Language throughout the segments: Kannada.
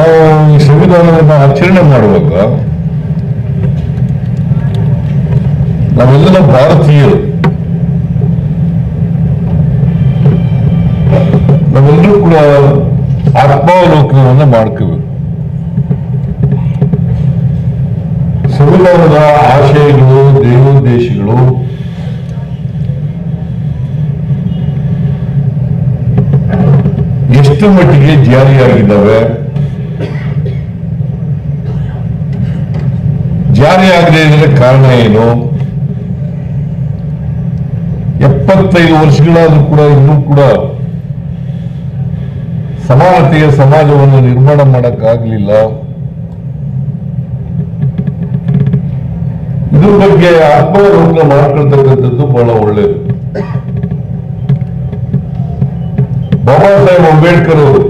ನಾವು ಈ ಸಂವಿಧಾನವನ್ನು ಆಚರಣೆ ಮಾಡುವಾಗ ನಾವೆಲ್ಲ ಭಾರತೀಯರು. ನಾವೆಲ್ಲರೂ ಕೂಡ ಆತ್ಮಾವಲೋಕನವನ್ನು ಮಾಡ್ಕೋಬೇಕು ಸಂವಿಧಾನದ ಆಶಯಗಳು, ದೇವೋದ್ದೇಶಗಳು ಎಷ್ಟು ಮಟ್ಟಿಗೆ ಜಾರಿಯಾಗಿದ್ದಾವೆ? ಜಾರಿಯಾಗದೇ ಇದ್ರೆ ಕಾರಣ ಏನು? ಎಪ್ಪತ್ತೈದು ವರ್ಷಗಳಾದ್ರೂ ಕೂಡ, ಇನ್ನೂ ಕೂಡ ಸಮಾನತೆಯ ಸಮಾಜವನ್ನು ನಿರ್ಮಾಣ ಮಾಡಕ್ಕಾಗಲಿಲ್ಲ. ಇದ್ರ ಬಗ್ಗೆ ಆತ್ಮಾವಲೋಕನ ಮಾಡ್ಕೊಳ್ತಕ್ಕಂಥದ್ದು ಬಹಳ ಒಳ್ಳೆಯದು ಬಾಬಾ ಸಾಹೇಬ್ ಅಂಬೇಡ್ಕರ್ ಅವರು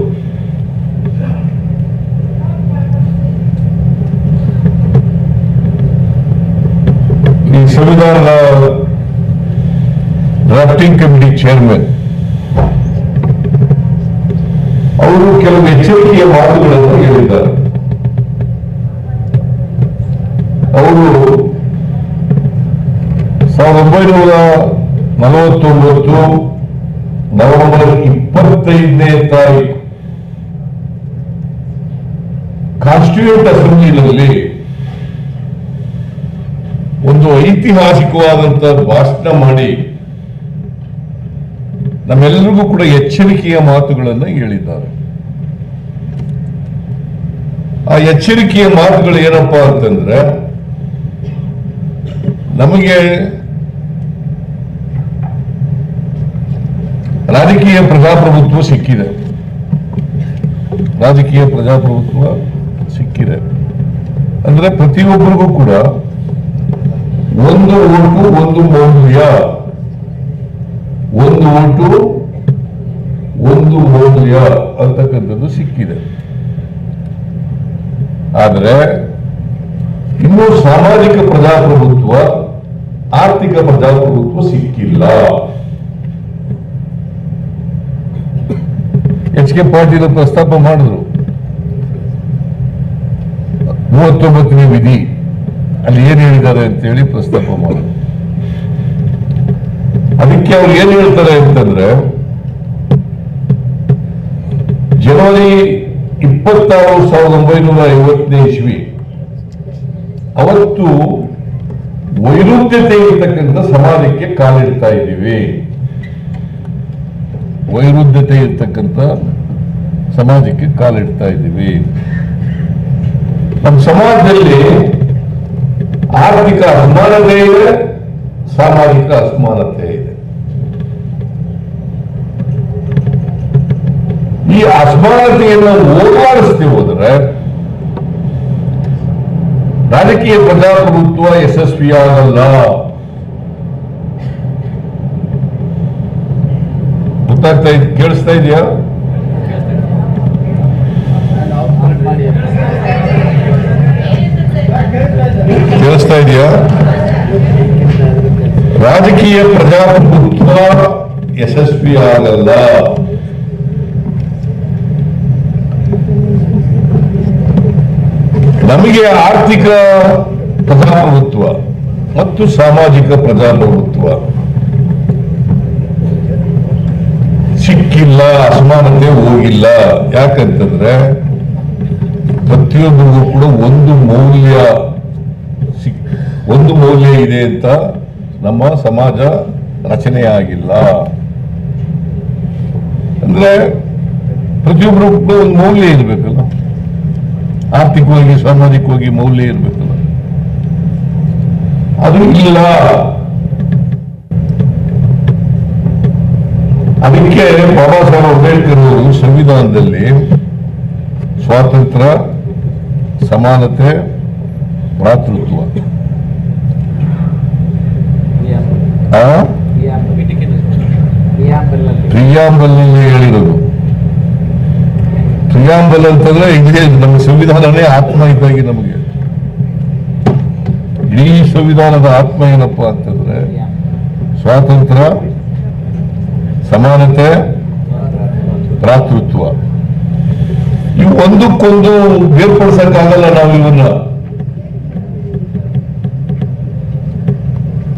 ಡ್ರಾಫ್ಟಿಂಗ್ ಕಮಿಟಿ ಚೇರ್ಮನ್ ಅವರು ಕೆಲವು ಎಚ್ಚರಿಕೆಯ ಮಾತುಗಳನ್ನು ಹೇಳಿದ್ದಾರೆ. ಅವರು ಸಾವಿರದ ಒಂಬೈನೂರ ನಲವತ್ತೊಂಬತ್ತು ನವೆಂಬರ್ ಇಪ್ಪತ್ತೈದನೇ ತಾರೀಕು ಕಾನ್ಸ್ಟಿಟ್ಯೂಂಟ್ ಅಸೆಂಬ್ಲಿನಲ್ಲಿ ಒಂದು ಐತಿಹಾಸಿಕವಾದಂತ ಭಾಷಣ ಮಾಡಿ ನಮ್ಮೆಲ್ಲರಿಗೂ ಕೂಡ ಎಚ್ಚರಿಕೆಯ ಮಾತುಗಳನ್ನು ಹೇಳಿದ್ದಾರೆ. ಆ ಎಚ್ಚರಿಕೆಯ ಮಾತುಗಳು ಏನಪ್ಪಾ ಅಂತಂದ್ರೆ, ನಮಗೆ ರಾಜಕೀಯ ಪ್ರಜಾಪ್ರಭುತ್ವ ಸಿಕ್ಕಿದೆ. ರಾಜಕೀಯ ಪ್ರಜಾಪ್ರಭುತ್ವ ಸಿಕ್ಕಿದೆ. ಅಂದ್ರೆ ಪ್ರತಿಯೊಬ್ಬರಿಗೂ ಕೂಡ ಒಂದು ಓಟು ಒಂದು ಮೌಲ್ಯ. ಒಂದು ಓಟು ಒಂದು ಮೌಲ್ಯ ಅಂತಕ್ಕಂಥದ್ದು ಸಿಕ್ಕಿದೆ. ಆದರೆ, ಇನ್ನು ಸಾಮಾಜಿಕ ಪ್ರಜಾಪ್ರಭುತ್ವ, ಆರ್ಥಿಕ ಪ್ರಜಾಪ್ರಭುತ್ವ ಸಿಕ್ಕಿಲ್ಲ. ಎಚ್ ಕೆ ಪಾಟೀಲ್ ಪ್ರಸ್ತಾಪ ಮಾಡಿದ್ರು. ಮೂವತ್ತೊಂಬತ್ತನೇ ವಿಧಿ. ಅಲ್ಲಿ ಏನ್ ಹೇಳಿದ್ದಾರೆ ಅಂತೇಳಿ ಪ್ರಸ್ತಾಪ ಮಾಡೋದು ಅದಕ್ಕೆ ಅವ್ರು ಏನ್ ಹೇಳ್ತಾರೆ ಅಂತಂದ್ರೆ, ಜನವರಿ ಇಪ್ಪತ್ತಾರು ಸಾವಿರದ ಒಂಬೈನೂರ ಐವತ್ತನೇ ಇಸ್ವಿ, ಅವತ್ತು ವೈರುಧ್ಯತೆ ಇರ್ತಕ್ಕಂಥ ಸಮಾಜಕ್ಕೆ ಕಾಲಿಡ್ತಾ ಇದ್ದೀವಿ. ವೈರುಧ್ಯತೆ ಇರ್ತಕ್ಕಂಥ ಸಮಾಜಕ್ಕೆ ಕಾಲಿಡ್ತಾ ಇದ್ದೀವಿ. ನಮ್ಮ ಸಮಾಜದಲ್ಲಿ ಆರ್ಥಿಕ ಅಸಮಾನತೆ ಇದೆ, ಸಾಮಾಜಿಕ ಅಸಮಾನತೆ ಇದೆ. ಈ ಅಸಮಾನತೆಯನ್ನು ಹೋಗಲಾಡಿಸ್ತಿ ಹೋದ್ರೆ, ರಾಜಕೀಯ ಪ್ರಜಾಪ್ರಭುತ್ವ ಯಶಸ್ವಿಯಾಗಲ್ಲ. ಗೊತ್ತಾಗ್ತಾ ಕೇಳಿಸ್ತಾ ಇದೆಯಾ ಕೇಳಿಸ್ತಾ ಇದೆಯಾ ರಾಜಕೀಯ ಪ್ರಜಾಪ್ರಭುತ್ವ ಯಶಸ್ವಿಯಾಗಲ್ಲ. ನಮಗೆ ಆರ್ಥಿಕ ಪ್ರಜಾಪ್ರಭುತ್ವ ಮತ್ತು ಸಾಮಾಜಿಕ ಪ್ರಜಾಪ್ರಭುತ್ವ ಸಿಕ್ಕಿಲ್ಲ, ಅಸಮಾನತೆ ಹೋಗಿಲ್ಲ. ಯಾಕಂತಂದ್ರೆ ಪ್ರತಿಯೊಬ್ಬರಿಗೂ ಕೂಡ ಒಂದು ಮೌಲ್ಯ ಸಿಕ್ ಒಂದು ಮೌಲ್ಯ ಇದೆ ಅಂತ ನಮ್ಮ ಸಮಾಜ ರಚನೆಯಾಗಿಲ್ಲ. ಅಂದ್ರೆ ಪ್ರತಿಯೊಬ್ಬರು ಒಂದು ಮೌಲ್ಯ ಇರಬೇಕಲ್ಲ. ಆರ್ಥಿಕವಾಗಿ, ಸಾಮಾಜಿಕವಾಗಿ ಮೌಲ್ಯ ಇರಬೇಕಲ್ಲ. ಅದು ಇಲ್ಲ. ಅದಕ್ಕೆ ಬಾಬಾ ಸಾಹೇಬ್ ಅಂಬೇಡ್ಕರ್ ಅವರು ಸಂವಿಧಾನದಲ್ಲಿ ಸ್ವಾತಂತ್ರ್ಯ, ಸಮಾನತೆ, ಭ್ರಾತೃತ್ವ. ಪ್ರಿಯಾಂಬಲ್ನಲ್ಲಿ ಹೇಳಿರೋದು. ಪ್ರಿಯಾಂಬಲ್ ಅಂತಂದ್ರೆ ಇದೇ ನಮ್ಮ ಸಂವಿಧಾನನೇ ಆತ್ಮ ಇದ್ದಾಗಿ ನಮಗೆ. ಇಡೀ ಸಂವಿಧಾನದ ಆತ್ಮ ಏನಪ್ಪಾ ಅಂತಂದ್ರೆ ಸ್ವಾತಂತ್ರ್ಯ ಸಮಾನತೆ, ಭ್ರಾತೃತ್ವ. ಇವು ಒಂದಕ್ಕೊಂದು ಬೇರ್ಪಡಿಸಕ್ಕಾಗಲ್ಲ ನಾವು ಇವನ್ನ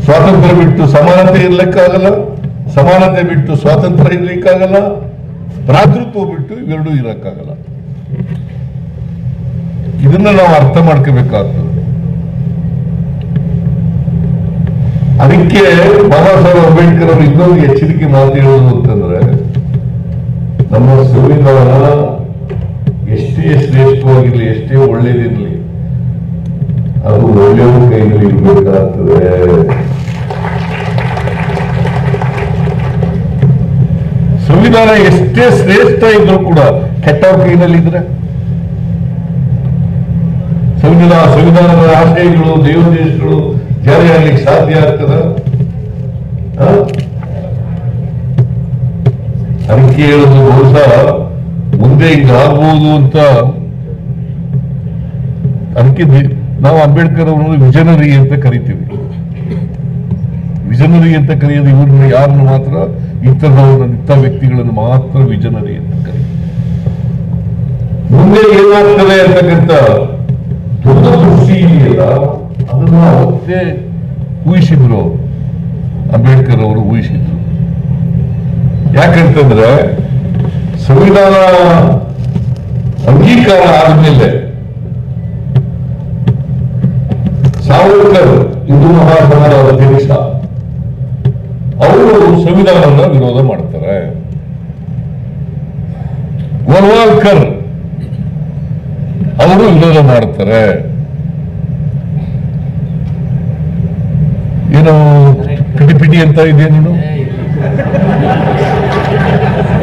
ಸ್ವಾತಂತ್ರ್ಯ ಬಿಟ್ಟು ಸಮಾನತೆ ಇರ್ಲಿಕ್ಕಾಗಲ್ಲ, ಸಮಾನತೆ ಬಿಟ್ಟು ಸ್ವಾತಂತ್ರ್ಯ ಇರ್ಲಿಕ್ಕಾಗಲ್ಲ, ಭ್ರಾತೃತ್ವ ಬಿಟ್ಟು ಇವೆರಡೂ ಇರಕ್ಕಾಗಲ್ಲ. ಇದನ್ನ ನಾವು ಅರ್ಥ ಮಾಡ್ಕೋಬೇಕಾಗ್ತದೆ. ಅದಕ್ಕೆ ಬಾಬಾ ಸಾಹೇಬ್ ಅಂಬೇಡ್ಕರ್ ಅವರು ಇನ್ನೊಂದು ಎಚ್ಚರಿಕೆ ಮಾತು ಹೇಳೋದು ಅಂತಂದ್ರೆ, ನಮ್ಮ ಸಂವಿಧಾನ ಎಷ್ಟೇ ಶ್ರೇಷ್ಠವಾಗಿರ್ಲಿ, ಎಷ್ಟೇ ಒಳ್ಳೇದಿರ್ಲಿ, ಅದು ಒಳ್ಳೆಯವ್ರ ಕೈಯಲ್ಲಿ ಇರ್ಬೇಕಾಗ್ತದೆ. ಸಂವಿಧಾನ ಎಷ್ಟೇ ಶ್ರೇಷ್ಠ ಇದ್ರು ಕೂಡ ಕೆಟ್ಟವ್ರ ಕೈನಲ್ಲಿ ಇದ್ರೆ? ಸಂವಿಧಾನ, ಸಂವಿಧಾನದ ಆಶಯಗಳು ದೇವದೇಶಗಳು ಜಾರಿಯಾಗ್ಲಿಕ್ಕೆ ಸಾಧ್ಯ ಆಗ್ತದ? ಅದಕ್ಕೆ ಹೇಳೋದು ಬಹುಶಃ ಮುಂದೆ ಹಿಂಗಾಗ್ಬೋದು ಅಂತ. ಅದಕ್ಕೆ ನಾವು ಅಂಬೇಡ್ಕರ್ ಅವರನ್ನು ವಿಜನರಿ ಅಂತ ಕರಿತೀವಿ. ವಿಜನರಿ ಅಂತ ಕರೆಯೋದು ಇವ್ರನ್ನ ಯಾರನ್ನು ಮಾತ್ರ ಇಂಥದವ್ರನ್ನ ಇಂಥ ವ್ಯಕ್ತಿಗಳನ್ನು ಮಾತ್ರ ವಿಜನರಿ ಅಂತ ಕರಿ ಮುಂದೆ ಏನಾಗ್ತದೆ ಅಂತಕ್ಕಂಥ ದೊಡ್ಡ ದೃಷ್ಟಿ ಇದೆಯಲ್ಲ, ಅದನ್ನ ಅವತ್ತೇ ಊಹಿಸಿದ್ರು. ಅಂಬೇಡ್ಕರ್ ಅವರು ಊಹಿಸಿದ್ರು ಯಾಕಂತಂದ್ರೆ ಸಂವಿಧಾನ ಅಂಗೀಕಾರ ಆದ್ಮೇಲೆ ಸಾವರ್ಕರ್ ಹಿಂದೂ ಮಹಾಸಭಾದ ಅಧ್ಯಕ್ಷ ಅವರು ಸಂವಿಧಾನವನ್ನ ವಿರೋಧ ಮಾಡ್ತಾರೆ. ಗೋಲ್ವಾಲ್ಕರ್ ಅವರು ವಿರೋಧ ಮಾಡ್ತಾರೆ. ಏನು ಪಿಟಿ ಅಂತ ಇದೆ ನೀನು?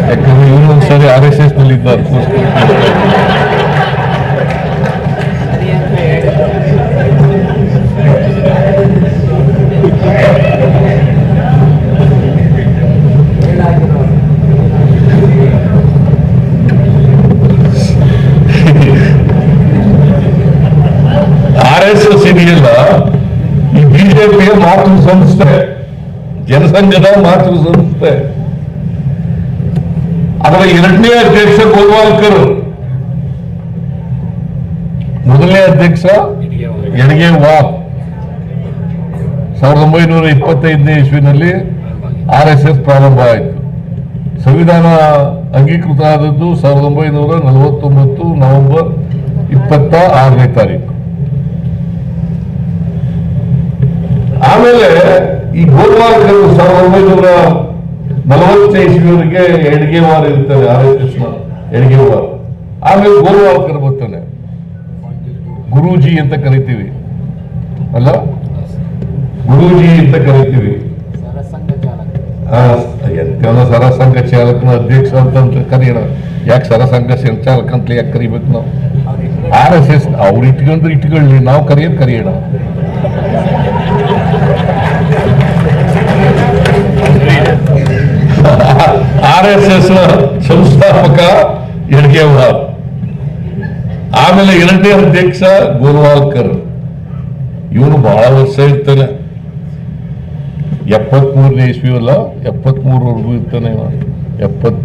ಯಾಕಂದ್ರೆ ಇವರು ಒಂದ್ಸರಿ ಆರ್ ಎಸ್ ಎಸ್ನಲ್ಲಿ ಇದ್ದ ಅದಕ್ಕೋಸ್ಕರ ಆರ್ ಎಸ್ ಎಸ್ ಇದೆಯಲ್ಲ ಈ ಬಿಜೆಪಿಯ ಮಾತೃ ಸಂಸ್ಥೆ. ಜನಸಂಘದ ಮಾತೃ ಸಂಸ್ಥೆ. ಅದರ ಎರಡನೇ ಅಧ್ಯಕ್ಷ ಗೋಲ್ವಾಲ್ಕರ್ ಮೊದಲನೇ ಅಧ್ಯಕ್ಷ ಎಡಗೆ ವಾಪ್ ಸಾವಿರದ ಒಂಬೈನೂರ ಇಪ್ಪತ್ತೈದನೇ ಇಸ್ವಿನಲ್ಲಿ ಆರ್ ಎಸ್ ಎಸ್ ಪ್ರಾರಂಭ ಆಯಿತು. ಸಂವಿಧಾನ ಅಂಗೀಕೃತ ಆದದ್ದು ಸಾವಿರದ ಒಂಬೈನೂರ ನಲವತ್ತೊಂಬತ್ತು ನವೆಂಬರ್ ಇಪ್ಪತ್ತ ಆರನೇ ತಾರೀಕು. ಆಮೇಲೆ ಈ ಗೋಪಾಲಕರು ಸಾವಿರದ ಒಂಬೈನೂರ ನಲವತ್ತ ಇಸ್ವಿಯವರೆಗೆ ಎಡ್ಗೆವಾರ್ ಇರ್ತಾರೆ ಆರ್ ಎಸ್ ಎಸ್ನ ಆಮೇಲೆ ಗೋಪಾಲಕರ್ ಬರ್ತಾನೆ. ಗುರೂಜಿ ಅಂತ ಕರಿತೀವಿ. ಅಲ್ಲ? ಗುರೂಜಿ ಅಂತ ಕರಿತೀವಿ. ಸರಸಂಘ ಚಾಲಕನ ಅಧ್ಯಕ್ಷ ಅಂತ ಕರೆಯೋಣ. ಯಾಕೆ ಸರಸಂಘ ಸಂಚಾಲಕ ಅಂತ ಯಾಕೆ ಕರಿಬೇಕು ನಾವು? ಆರ್ ಎಸ್ ಎಸ್ ಅವ್ರು ಇಟ್ಕೊಂಡ್ರೆ ಇಟ್ಕೊಳ್ಳಿ, ನಾವು ಕರೆಯೋದು ಕರೆಯೋಣ. ಆರ್ ಎಸ್ ಎಸ್ ಸಂಸ್ಥಾಪಕ ಎಡ್ಗೇವಾರ್ ಆಮೇಲೆ ಎರಡನೇ ಅಧ್ಯಕ್ಷ ಗೋಲ್ವಾಲ್ಕರ್. ಇವನು ಬಹಳ ವರ್ಷ ಇರ್ತಾನೆ. ಎಪ್ಪತ್ಮೂರನೇ ಇಸ್ವಿ ಅಲ್ಲ, ಎಪ್ಪತ್ಮೂರವರೆಗೂ ಇರ್ತಾನೆ ಎಪ್ಪತ್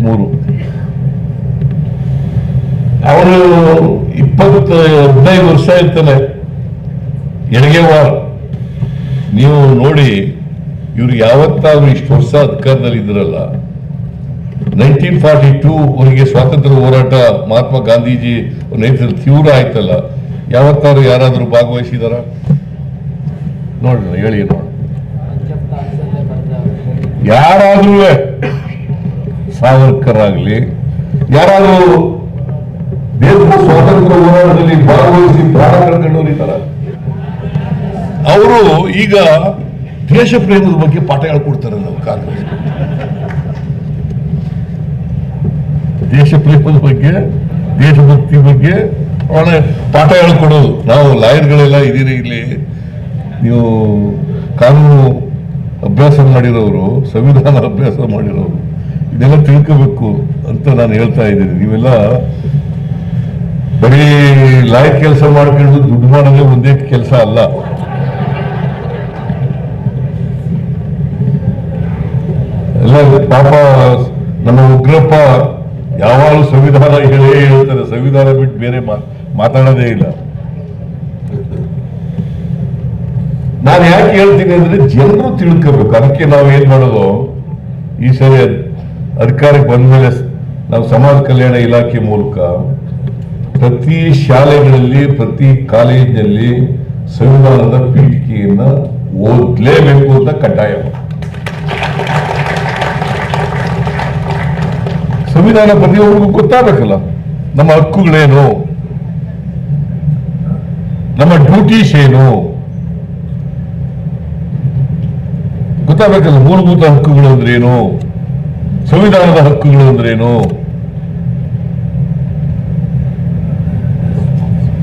ಅವರು ಇಪ್ಪತ್ತ ಹದಿನೈದು ವರ್ಷ ಇರ್ತಾನೆ. ಎಡಗೆವಾರ್ ನೀವು ನೋಡಿ ಇವ್ರಿಗೆ ಯಾವತ್ತಾದ್ರೂ ಇಷ್ಟು ವರ್ಷ ಅಧಿಕಾರದಲ್ಲಿ ಇದ್ರಲ್ಲ ನೈನ್ಟೀನ್ ಫಾರ್ಟಿ ಟೂ ಅವರಿಗೆ ಸ್ವಾತಂತ್ರ್ಯ ಹೋರಾಟ ಮಹಾತ್ಮ ಗಾಂಧೀಜಿ ನೇತೃತ್ವ ತೀವ್ರ ಆಯ್ತಲ್ಲ ಯಾವತ್ತಾರು ಯಾರಾದರೂ ಭಾಗವಹಿಸಿದಾರ? ನೋಡ್ರಿ, ಹೇಳಿ ನೋಡಿ ಯಾರಾದ್ರೂ ಸಾವರ್ಕರ್ ಆಗಲಿ ಯಾರಾದ್ರೂ ದೇಶದ ಸ್ವಾತಂತ್ರ್ಯ ಹೋರಾಟದಲ್ಲಿ ಭಾಗವಹಿಸಿ ಪ್ರಾಣ ಅವರು ಈಗ ದೇಶ ಪ್ರೇಮದ ಬಗ್ಗೆ ಪಾಠ ಹೇಳ್ಕೊಡ್ತಾರೆ ನಾವು ಕಾಂಗ್ರೆಸ್ ದೇಶ ಪ್ರೇಮದ ಬಗ್ಗೆ, ದೇಶಭಕ್ತಿ ಬಗ್ಗೆ ಒಳ್ಳೆ ಪಾಠ ಹೇಳ್ಕೊಡೋದು ನಾವು ಲಾಯರ್ಗಳೆಲ್ಲ ಇದೀರಿ ಇಲ್ಲಿ. ನೀವು ಕಾನೂನು ಅಭ್ಯಾಸ ಮಾಡಿರೋರು, ಸಂವಿಧಾನ ಅಭ್ಯಾಸ ಮಾಡಿರೋರು, ಇದೆಲ್ಲ ತಿಳ್ಕೋಬೇಕು ಅಂತ ನಾನು ಹೇಳ್ತಾ ಇದ್ದೀನಿ. ನೀವೆಲ್ಲ ಬರೀ ಲಾಯರ್ ಕೆಲಸ ಮಾಡ್ಕೊಂಡು ದುಡ್ಡು ಮಾಡೋದೇ ಒಂದೇ ಕೆಲಸ ಅಲ್ಲ. ಎಲ್ಲ ಪಾಪ, ನಮ್ಮ ಉಗ್ರಪ್ಪ ಯಾವಾಗಲೂ ಸಂವಿಧಾನ ಹೇಳೇ ಹೇಳ್ತಾರೆ ಸಂವಿಧಾನ ಬಿಟ್ಟು ಬೇರೆ ಮಾತಾಡೋದೇ ಇಲ್ಲ. ನಾನು ಯಾಕೆ ಹೇಳ್ತೀನಿ ಅಂದ್ರೆ ಜನರು ತಿಳ್ಕೋಬೇಕು. ಅದಕ್ಕೆ ನಾವು ಏನ್ ಮಾಡೋದು? ಈ ಸರಿ ಅಧಿಕಾರಕ್ಕೆ ಬಂದ್ಮೇಲೆ ಮೇಲೆ ನಾವು ಸಮಾಜ ಕಲ್ಯಾಣ ಇಲಾಖೆ ಮೂಲಕ ಪ್ರತಿ ಶಾಲೆಗಳಲ್ಲಿ, ಪ್ರತಿ ಕಾಲೇಜಿನಲ್ಲಿ ಸಂವಿಧಾನದ ಪೀಠಿಕೆಯನ್ನ ಓದ್ಲೇಬೇಕು ಅಂತ ಕಡ್ಡಾಯ ಸಂವಿಧಾನ ಪ್ರತಿಯೊಬ್ಬರಿಗೂ ಗೊತ್ತಾಗಬೇಕಲ್ಲ? ನಮ್ಮ ಹಕ್ಕುಗಳೇನು? ನಮ್ಮ ಡ್ಯೂಟೀಸ್ ಏನು? ಗೊತ್ತಾಗಬೇಕಲ್ಲ ಮೂಲಭೂತ ಹಕ್ಕುಗಳು ಅಂದ್ರೇನು? ಸಂವಿಧಾನದ ಹಕ್ಕುಗಳು ಅಂದ್ರೇನು?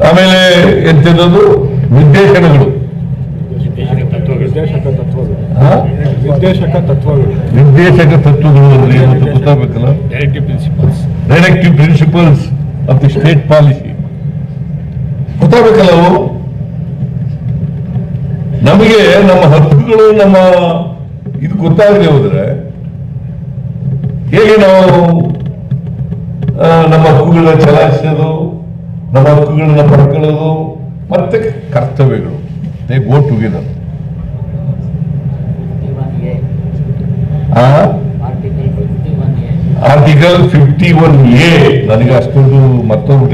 ಆಮೇಲೆ ಎಂಥದ್ದು ನಿರ್ದೇಶನಗಳು ನಿರ್ದೇಶಕ ತತ್ವಗಳು ನಿರ್ದೇಶಕ ತತ್ವಗಳು ಅಂದ್ರೆ ಏನು ಅಂತ ಗೊತ್ತಾಗಬೇಕಲ್ಲ directive principles directive principles of the state policy ಗೊತ್ತಾಗಬೇಕಲ್ಲ ಅವು ನಮಗೆ ನಮ್ಮ ಹಕ್ಕುಗಳು ನಮ್ಮ ಇದು ಗೊತ್ತಾಗದೆ ಹೋದ್ರೆ ಹೇಗೆ ನಾವು ನಮ್ಮ ಹಕ್ಕುಗಳನ್ನ ಚಲಾಯಿಸೋದು, ನಮ್ಮ ಹಕ್ಕುಗಳನ್ನ ಪಡ್ಕೊಳ್ಳೋದು, ಮತ್ತೆ ಕರ್ತವ್ಯಗಳು. They go together article fifty one A ನನಗೆ ಅಷ್ಟೊಂದು ಮತ್ತೊಂದು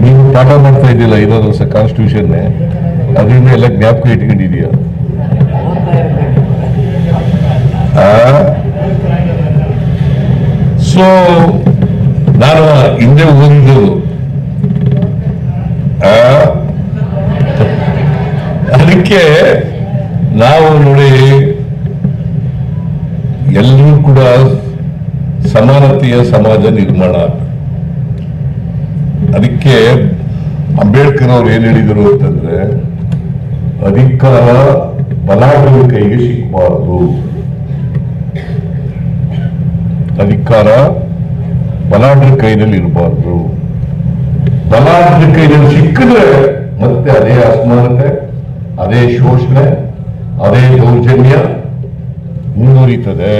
ನೀವು ಪಾಠ ಮಾಡ್ತಾ ಇದ್ದಿಲ್ಲ ಇರೋದು ಸರ್ ಕಾನ್ಸ್ಟಿಟ್ಯೂಷನ್ ಅದರಿಂದ ಎಲ್ಲ ಜ್ಞಾಪಕ ಇಟ್ಕೊಂಡಿದೀಯ ಸೊ ನಾನು ಹಿಂದೆ ಒಂದು ಅದಕ್ಕೆ ನಾವು ನೋಡಿ ಎಲ್ಲರೂ ಕೂಡ ಸಮಾನತೆಯ ಸಮಾಜ ನಿರ್ಮಾಣ ಅದಕ್ಕೆ ಅಂಬೇಡ್ಕರ್ ಅವ್ರು ಏನ್ ಹೇಳಿದರು ಅಂತಂದ್ರೆ, ಅಧಿಕಾರ ಬಲಾಢ್ಯ ಕೈಗೆ ಸಿಕ್ಕಬಾರದು. ಅಧಿಕಾರ ಬಲಾಢ್ಯ ಕೈನಲ್ಲಿ ಇರಬಾರ್ದು. ಬಲಾಢ್ಯ ಕೈನಲ್ಲಿ ಸಿಕ್ಕಿದ್ರೆ ಮತ್ತೆ ಅದೇ ಅಸಮಾನತೆ, ಅದೇ ಶೋಷಣೆ ಅದೇ ದೌರ್ಜನ್ಯ ಮುಂದುವರಿತದೆ.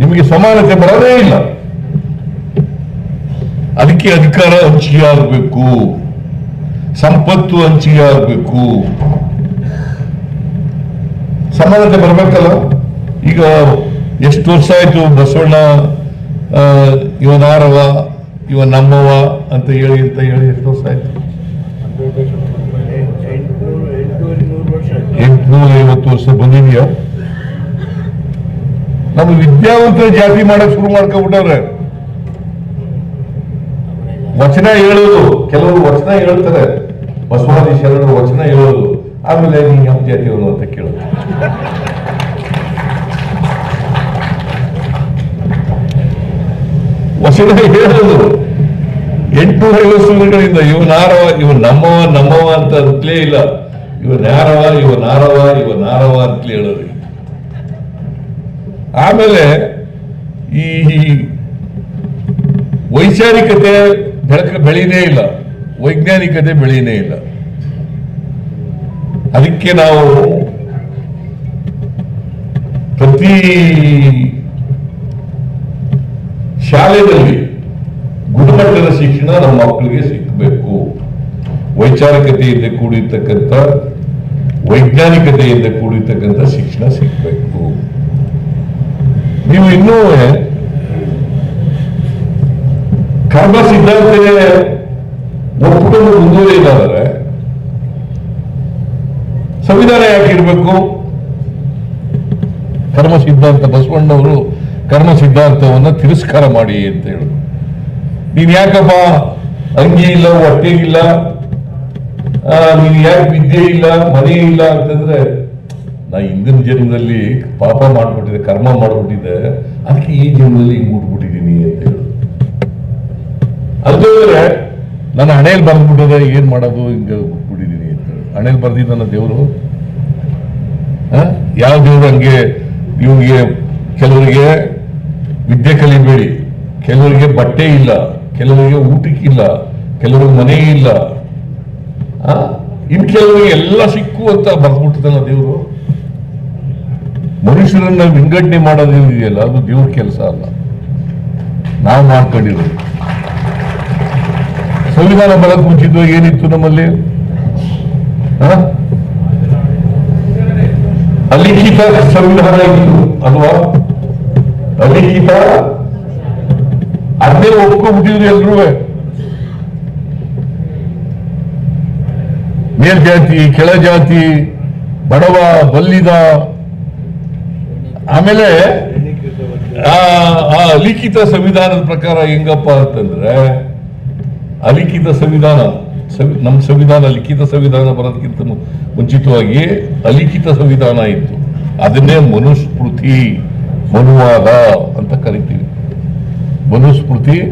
ನಿಮಗೆ ಸಮಾನತೆ ಬರೋದೇ ಇಲ್ಲ. ಅದಕ್ಕೆ ಅಧಿಕಾರ ಹಂಚಿಕೆ ಆಗಬೇಕು ಸಂಪತ್ತು ಹಂಚಿಕೆ ಆಗಬೇಕು ಸಮಾನತೆ ಬರಬೇಕಲ್ಲ? ಈಗ ಎಷ್ಟು ವರ್ಷ ಆಯ್ತು ಬಸವಣ್ಣ ಇವನಾರವ ಇವ ಇವ ನಮ್ಮವ ಅಂತ ಹೇಳಿ ಅಂತ ಹೇಳಿ ಎಷ್ಟು ವರ್ಷ ಆಯ್ತು? ಎಂಟುನೂರ ಐವತ್ತು ವರ್ಷ ಬಂದಿದೆಯಾ? ನಮ್ಮ ವಿದ್ಯಾವಂತರ ಜಾತಿ ಮಾಡಕ್ ಶುರು ಮಾಡ್ಕೊಂಡ್ಬಿಟ್ಟವ್ರೆ. ವಚನ ಹೇಳೋದು, ಕೆಲವರು ವಚನ ಹೇಳ್ತಾರೆ. ಬಸವಾದಿ ಶರಣರು ವಚನ ಹೇಳೋದು. ಆಮೇಲೆ ನೀ ಯಾವ ಅಂತ ಕೇಳೋದು ವಚನ ಹೇಳೋದು. ಎಂಟುನೂರ ಐವತ್ತು ವರ್ಷಗಳಿಂದ ಇವನಾರವ ಇವ್ ಇವ ನಮ್ಮವ ನಮ್ಮವ ಅಂತ ಅಂತಲೇ ಇಲ್ಲ. ಇವ ನಾರವ ಇವ ನಾರವ ಇವ ನಾರವ ಅಂತ ಹೇಳೋರು. ಆಮೇಲೆ ಈ ವೈಚಾರಿಕತೆ ಬೆಳಕ ಬೆಳೀನೇ ಇಲ್ಲ, ವೈಜ್ಞಾನಿಕತೆ ಬೆಳೀನೇ ಇಲ್ಲ. ಅದಕ್ಕೆ ನಾವು ಪ್ರತಿ ಶಾಲೆಯಲ್ಲಿ ಗುಣಮಟ್ಟದ ಶಿಕ್ಷಣ ನಮ್ಮ ಮಕ್ಕಳಿಗೆ ಸಿಕ್ಕಬೇಕು ವೈಚಾರಿಕತೆಯಿಂದ ಕೂಡಿರ್ತಕ್ಕಂಥ ವೈಜ್ಞಾನಿಕತೆಯಿಂದ ಕೂಡಿರ್ತಕ್ಕಂಥ ಶಿಕ್ಷಣ ಸಿಗಬೇಕು. ನೀವು ಇನ್ನೂ ಕರ್ಮ ಸಿದ್ಧಾಂತ ಒಪ್ಪಿಕೊಂಡು ಮುಂದುವರಿದಾದರೆ ಸಂವಿಧಾನ ಯಾಕೆ ಇರಬೇಕು? ಕರ್ಮ ಸಿದ್ಧಾಂತ ಬಸವಣ್ಣವರು ಕರ್ಮ ಸಿದ್ಧಾಂತವನ್ನ ತಿರಸ್ಕಾರ ಮಾಡಿ ಅಂತ ಹೇಳಿದ್ರು. ನೀನ್ ಯಾಕಪ್ಪ ಅಂಗಿ ಇಲ್ಲ ಹೊಟ್ಟೆಗಿಲ್ಲ ನೀನ್ ಯಾಕೆ ವಿದ್ಯೆ ಇಲ್ಲ, ಮನೆ ಇಲ್ಲ ಅಂತಂದ್ರೆ, ನಾ ಹಿಂದಿನ ಜನ್ಮದಲ್ಲಿ ಪಾಪ ಮಾಡ್ಬಿಟ್ಟಿದೆ, ಕರ್ಮ ಮಾಡ್ಬಿಟ್ಟಿದೆ, ಅದಕ್ಕೆ ಈ ಜನ್ಮದಲ್ಲಿ ಹಿಂಗ್ ಮುಟ್ಬಿಟ್ಟಿದ್ದೀನಿ ಅಂತ ಹೇಳಿ. ಅಲ್ದ್ರೆ ನನ್ನ ಹಣೆಯಲ್ಲಿ ಬರ್ದ್ಬಿಟ್ಟಿದೆ ಏನ್ ಮಾಡೋದು, ಹಿಂಗ ಬಿಟ್ಟಿದ್ದೀನಿ ಅಂತ ಹೇಳಿ. ಹಣೆಯಲ್ಲಿ ನನ್ನ ದೇವರು? ಯಾವ ದೇವ್ರು ಹಂಗೆ ಇವ್ರಿಗೆ, ಕೆಲವರಿಗೆ ವಿದ್ಯೆ ಕಲಿಬೇಡಿ. ಕೆಲವರಿಗೆ ಬಟ್ಟೆ ಇಲ್ಲ, ಕೆಲವರಿಗೆ ಊಟಕ್ಕಿಲ್ಲ ಕೆಲವರಿಗೆ ಮನೆ ಇಲ್ಲ? ಇನ್ ಕೆಲವರಿಗೆ ಎಲ್ಲ ಸಿಕ್ಕು ಅಂತ ಬರ್ದ್ಬಿಟ್ಟದಲ್ಲ ದೇವರು? ಮನುಷ್ಯರನ್ನ ವಿಂಗಡಣೆ ಮಾಡೋದು ಇದೆಯಲ್ಲ ಅದು ದೇವ್ರ ಕೆಲಸ ಅಲ್ಲ. ನಾವು ಮಾಡ್ಕೊಂಡಿರೋದು. ಸಂವಿಧಾನ ಬರಕ್ ಮುಂಚಿತವಾಗಿ ಏನಿತ್ತು ನಮ್ಮಲ್ಲಿ? ಅಲಿಖಿತ ಸಂವಿಧಾನ ಇತ್ತು ಅಲ್ವಾ? ಅಲಿಖಿತ? ಅದೇ ಒಪ್ಕೊಂಡ್ಬಿಟ್ಟಿದ್ರು ಎಲ್ರೂ ಮೇಲ್ಜಾತಿ ಕೆಳ ಜಾತಿ, ಬಡವ, ಬಲ್ಲಿದ, ಆಮೇಲೆ ಆ ಅಲಿಖಿತ ಸಂವಿಧಾನದ ಪ್ರಕಾರ ಹೆಂಗಪ್ಪ ಅಂತಂದ್ರೆ, ಅಲಿಖಿತ ಸಂವಿಧಾನ, ಸಂವಿ- ನಮ್ಮ ಸಂವಿಧಾನ, ಲಿಖಿತ ಸಂವಿಧಾನ ಬರೋದಕ್ಕಿಂತ ಮುಂಚಿತವಾಗಿ ಅಲಿಖಿತ ಸಂವಿಧಾನ ಇತ್ತು. ಅದನ್ನೇ ಮನುಸ್ಮೃತಿ ಮನುವಾದ ಅಂತ ಕರಿತೀವಿ. ಮನುಸ್ಮೃತಿ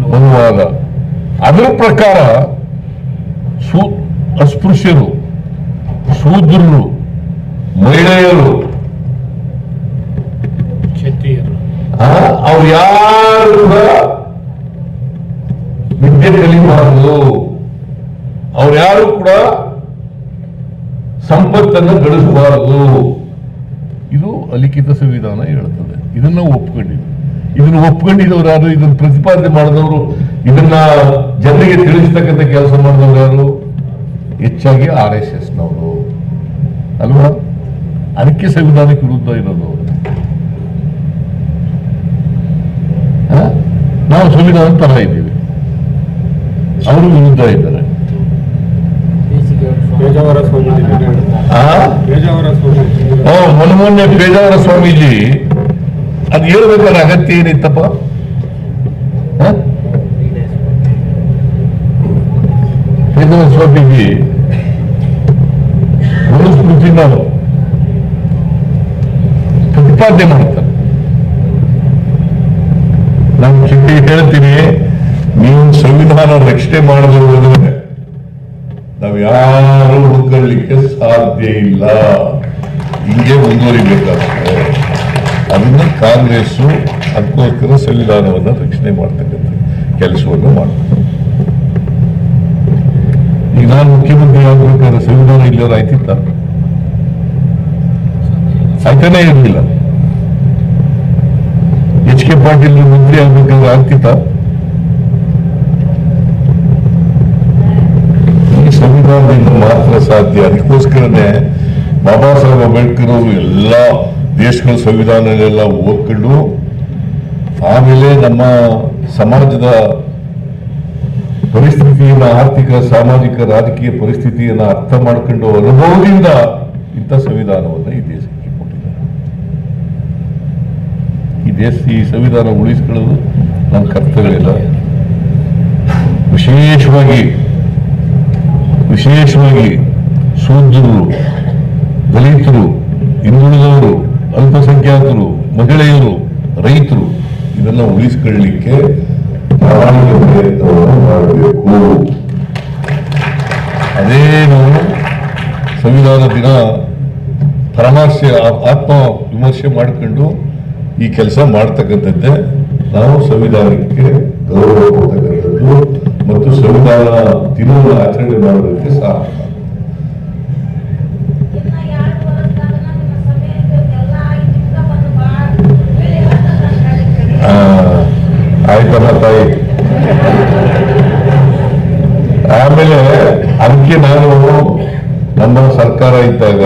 ಮನುವಾದ. ಅದರ ಪ್ರಕಾರ ಸೂ ಅಸ್ಪೃಶ್ಯರು ಶೂದ್ರರು ಮಹಿಳೆಯರು. ಅವ್ರು ಯಾರು ಕೂಡ ವಿದ್ಯೆ ಕಲಿಬಾರದು. ಅವ್ರು ಯಾರು ಕೂಡ ಸಂಪತ್ತನ್ನು ಗಳಿಸಬಾರದು. ಇದು ಅಲಿಖಿತ ಸಂವಿಧಾನ ಹೇಳುತ್ತದೆ. ಇದನ್ನ ಒಪ್ಕೊಂಡಿದ್ದು. ಇದನ್ನ ಒಪ್ಕೊಂಡಿದ್ದವ್ರು ಯಾರು? ಇದನ್ನ ಪ್ರತಿಪಾದನೆ ಮಾಡಿದವರು ಇದನ್ನ ಜನರಿಗೆ ತಿಳಿಸ್ತಕ್ಕಂಥ ಕೆಲಸ ಮಾಡಿದವರು ಯಾರು? ಹೆಚ್ಚಾಗಿ ಆರ್ ಎಸ್ ಎಸ್ನವರು ಅಲ್ವಾ? ಅದಕ್ಕೆ ಸಂವಿಧಾನಕ್ಕೆ ವಿರುದ್ಧ ಇರೋದು? ನಾವು ಸಂವಿಧಾನ ತರ ಇದ್ದೀವಿ. ಅವರು ವಿರುದ್ಧ ಇದ್ದಾರೆ. ಮೊನ್ನೆ ಮೊನ್ನೆ ಪೇಜಾವರ ಸ್ವಾಮೀಜಿ. ಅದು ಹೇಳ್ಬೇಕಾದ್ರೆ ಅಗತ್ಯ ಏನಿತ್ತಪ್ಪ? ಪೇಜಾವರ ಸ್ವಾಮೀಜಿ ಮನುಸ್ಮೃತಿನ ಪ್ರತಿಪಾದನೆ ಮಾಡ್ತಾರೆ. ನಾನು ಕಿಟ್ಟಿ ಹೇಳ್ತೀನಿ, ನೀವು ಸಂವಿಧಾನ ರಕ್ಷಣೆ ಮಾಡಬಹುದು ನಾವು ಯಾರು ಹುಡುಕೊಳ್ಳಿಕ್ಕೆ ಸಾಧ್ಯ ಇಲ್ಲ. ಹಿಂಗೆ ಮುಂದುವರಿಬೇಕಾಗ್ತದೆ ಅದನ್ನ ಕಾಂಗ್ರೆಸ್ಸು ಅದಕ್ಕೋಸ್ಕರ ಸಂವಿಧಾನವನ್ನು ರಕ್ಷಣೆ ಮಾಡ್ತಕ್ಕಂಥ ಕೆಲಸವನ್ನು ಮಾಡ್ತಾರೆ. ನಾನು ಮುಖ್ಯಮಂತ್ರಿ ಆಗಬೇಕಾದ್ರೆ ಸಂವಿಧಾನ ಇಲ್ಲದ ಆಯ್ತಿತ್ತ? ಆಯ್ತಾನೇ ಇರಲಿಲ್ಲ. ಎಚ್ ಕೆ ಪಾಟೀಲ್ ಮಂತ್ರಿ ಆಗ್ಬೇಕಾದ್ರೆ ಆಗ್ತಿತ್ತ? ಈ ಸಂವಿಧಾನದಿಂದ ಮಾತ್ರ ಸಾಧ್ಯ. ಅದಕ್ಕೋಸ್ಕರನೇ ಬಾಬಾ ಸಾಹೇಬ್ ಅಂಬೇಡ್ಕರ್ ಅವರು ಎಲ್ಲ ದೇಶಗಳ ಸಂವಿಧಾನಗಳೆಲ್ಲ ಓದ್ಕೊಂಡು, ಆಮೇಲೆ ನಮ್ಮ ಸಮಾಜದ ಪರಿಸ್ಥಿತಿಯನ್ನ, ಆರ್ಥಿಕ, ಸಾಮಾಜಿಕ, ರಾಜಕೀಯ ಪರಿಸ್ಥಿತಿಯನ್ನ ಅರ್ಥ ಮಾಡ್ಕೊಂಡು ಅನುಭವದಿಂದ ಇಂಥ ಸಂವಿಧಾನವನ್ನು ಈ ದೇಶಕ್ಕೆ ಕೊಟ್ಟಿದ್ದಾರೆ. ಈ ದೇಶ, ಈ ಸಂವಿಧಾನ ಉಳಿಸ್ಕೊಳ್ಳೋದು ನನ್ನ ಕರ್ತವ್ಯ ವಿಶೇಷವಾಗಿ ವಿಶೇಷವಾಗಿ ಶೂದ್ರರು ದಲಿತರು, ಹಿಂದುಳಿದವರು, ಅಲ್ಪಸಂಖ್ಯಾತರು, ಮಹಿಳೆಯರು, ರೈತರು ಇದನ್ನ ಉಳಿಸ್ಕೊಳ್ಳಿಕ್ಕೆ ಪ್ರಾಮಾಣಿಕ ಪ್ರಯತ್ನವನ್ನು ಮಾಡಬೇಕು ಅದೇ ನಾವು ಸಂವಿಧಾನ ದಿನ ಪರಾಮರ್ಶೆ ಆತ್ಮ ವಿಮರ್ಶೆ ಮಾಡಿಕೊಂಡು ಈ ಕೆಲಸ ಮಾಡ್ತಕ್ಕಂಥದ್ದೇ ನಾವು ಸಂವಿಧಾನಕ್ಕೆ ಗೌರವ ಕೊಡ್ತಕ್ಕಂಥದ್ದು ಮತ್ತು ಸಂವಿಧಾನ ದಿನವನ್ನು ಆಚರಣೆ ಮಾಡೋದಕ್ಕೆ ಸಹ ಆಯ್ತಮ್ಮ ಎರಡು ಆಮೇಲೆ ಅದಕ್ಕೆ ನಾನು ನಮ್ಮ ಸರ್ಕಾರ ಇದ್ದಾಗ,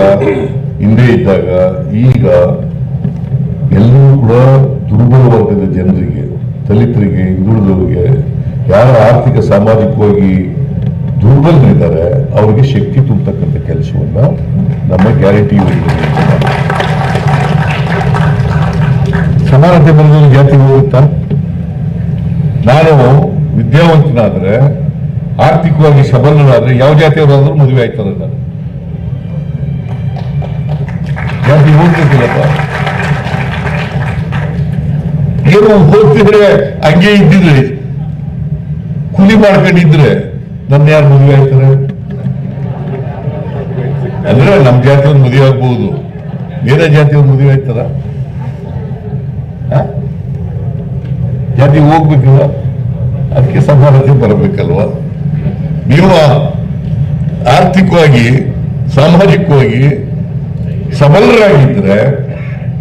ಹಿಂದೆ ಇದ್ದಾಗ, ಈಗ ಎಲ್ಲರೂ ಕೂಡ ದುರ್ಬಲ ಜನರಿಗೆ, ದಲಿತರಿಗೆ, ಹಿಂದುಳಿದವರಿಗೆ, ಯಾರು ಆರ್ಥಿಕ ಸಾಮಾಜಿಕವಾಗಿ ದುರ್ಬಲರಿದ್ದಾರೆ, ಅವರಿಗೆ ಶಕ್ತಿ ತುಂಬತಕ್ಕಂಥ ಕೆಲಸವನ್ನ ನಮ್ಮ ಗ್ಯಾರಂಟಿ ಸಮಾನತೆ ಬಂದ ಜಾತಿ ಹೋಗುತ್ತಾ ನಾನು ವಿದ್ಯಾವಂತನಾದ್ರೆ ಆರ್ಥಿಕವಾಗಿ ಸಬಲರಾದ್ರೆ ಯಾವ ಜಾತಿಯವರಾದ್ರೂ ಮದುವೆ ಆಯ್ತಾರೆ ಜಾತಿ ಹೋಗ್ತಿರ್ತಿಲ್ಲಪ್ಪ ಏನು ಹೋಗ್ತಿದ್ರೆ ಹಂಗೆ ಇದ್ದಿದ್ರೆ, ಕೂಲಿ ಮಾಡ್ಕೊಂಡಿದ್ರೆ ನನ್ನ ಯಾರು ಮದುವೆ ಆಯ್ತಾರೆ? ಅಂದ್ರೆ ನಮ್ ಒಂದು ಮದುವೆ ಆಗ್ಬಹುದು ಬೇರೆ ಜಾತಿಯವ್ರ ಮದುವೆ ಆಯ್ತಾರ? ಜಾತಿ ಹೋಗ್ಬೇಕಲ್ವ? ಅದಕ್ಕೆ ಸಮಾನತೆ ಬರಬೇಕಲ್ವಾ? ನೀವು ಆರ್ಥಿಕವಾಗಿ, ಸಾಮಾಜಿಕವಾಗಿ ಸಬಲರಾಗಿದ್ರೆ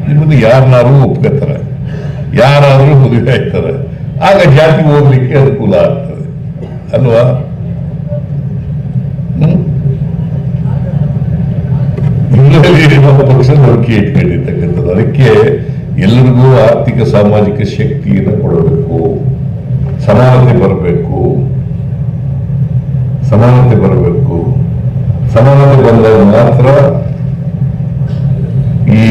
ನಿಮ್ಮನ್ನು ಯಾರನ್ನಾರು ಒಪ್ಕೋತಾರೆ, ಯಾರಾದರೂ ಮದುವೆ ಆಗ್ತಾರೆ. ಆಗ ಜಾತಿ ಹೋಗ್ಲಿಕ್ಕೆ ಅನುಕೂಲ ಆಗ್ತದೆ, ಅಲ್ವಾ? ಪಕ್ಷ ನಂಬಿಕೆ ಇಟ್ಕೊಂಡಿರ್ತಕ್ಕಂಥದ್ದು ಅದಕ್ಕೆ ಎಲ್ಲರಿಗೂ ಆರ್ಥಿಕ, ಸಾಮಾಜಿಕ ಶಕ್ತಿಯನ್ನು ಕೊಡಬೇಕು, ಸಮಾನತೆ ಬರಬೇಕು. ಸಮಾನತೆ ಬರಬೇಕು. ಸಮಾನತೆ ಬಂದಾಗ ಮಾತ್ರ ಈ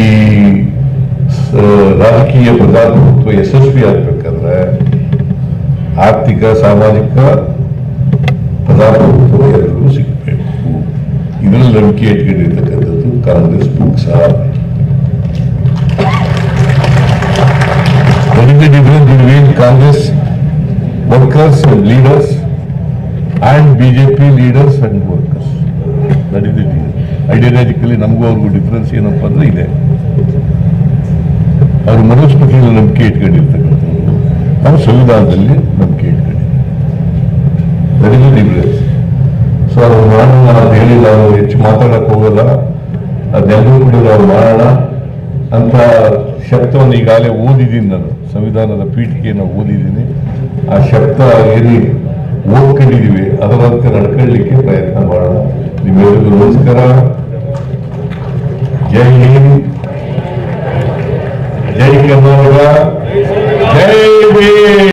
ಸ- ರಾಜಕೀಯ ಪ್ರಜಾಪ್ರಭುತ್ವ ಯಶಸ್ವಿ ಆಗ್ಬೇಕಾದ್ರೆ ಆರ್ಥಿಕ, ಸಾಮಾಜಿಕ ಪ್ರಜಾಪ್ರಭುತ್ವ ಎಲ್ಲರಿಗೂ ಸಿಗಬೇಕು. ಇದರಲ್ಲಿ ನಂಬಿಕೆ ಇಟ್ಕೊಂಡಿರ್ತಕ್ಕಂಥದ್ದು ಕಾಂಗ್ರೆಸ್ ಪಕ್ಷ. What is the difference between Congress B and P leaders is the difference. Ideologically, ನಮಗೂ ಅವ್ರಿಗೂ ಡಿಫ್ರೆನ್ಸ್ ಏನಪ್ಪ ಅಂದರೆ ಇದೆ. ಅವರು ಮನುಸ್ಮೃತಿಯಲ್ಲಿ ನಂಬಿಕೆ ಇಟ್ಕೊಂಡಿರ್ತಕ್ಕಂಥದ್ದು ನಾವು ಸಂವಿಧಾನದಲ್ಲಿ ನಂಬಿಕೆ ಇಟ್ಕೊಂಡಿದ್ದೀವಿ. ದಟ್ ಡಿಫ್ರೆನ್ಸ್ ಸೊ ಅದು ಮಾಡೋಣ ಅಂತ ಹೇಳಿ ನಾವು ಹೆಚ್ಚು ಮಾತಾಡಕ್ಕೆ ಹೋಗಲ್ಲ. ಅದೆಲ್ಲರೂ ಕೂಡ ನಾವು ಮಾಡೋಣ. ಅಂತ ಶಬ್ದವನ್ನು ಈಗಾಗಲೇ ಓದಿದ್ದೀನಿ ನಾನು. ಸಂವಿಧಾನದ ಪೀಠಿಕೆಯನ್ನು ಓದಿದ್ದೀನಿ. ಆ ಶಬ್ದ ಏನಿ ಓದ್ಕೊಂಡಿದೀವಿ ಅದರಂತೆ ನಡ್ಕೊಳ್ಳಿಕ್ಕೆ ಪ್ರಯತ್ನ ಮಾಡೋಣ. ನಿಮ್ಮೆಲ್ಲರಿಗೂ ನಮಸ್ಕಾರ. ಜೈ ಹಿಂದ್. ಜೈ ಕರ್ನಾಟಕ. ಜೈ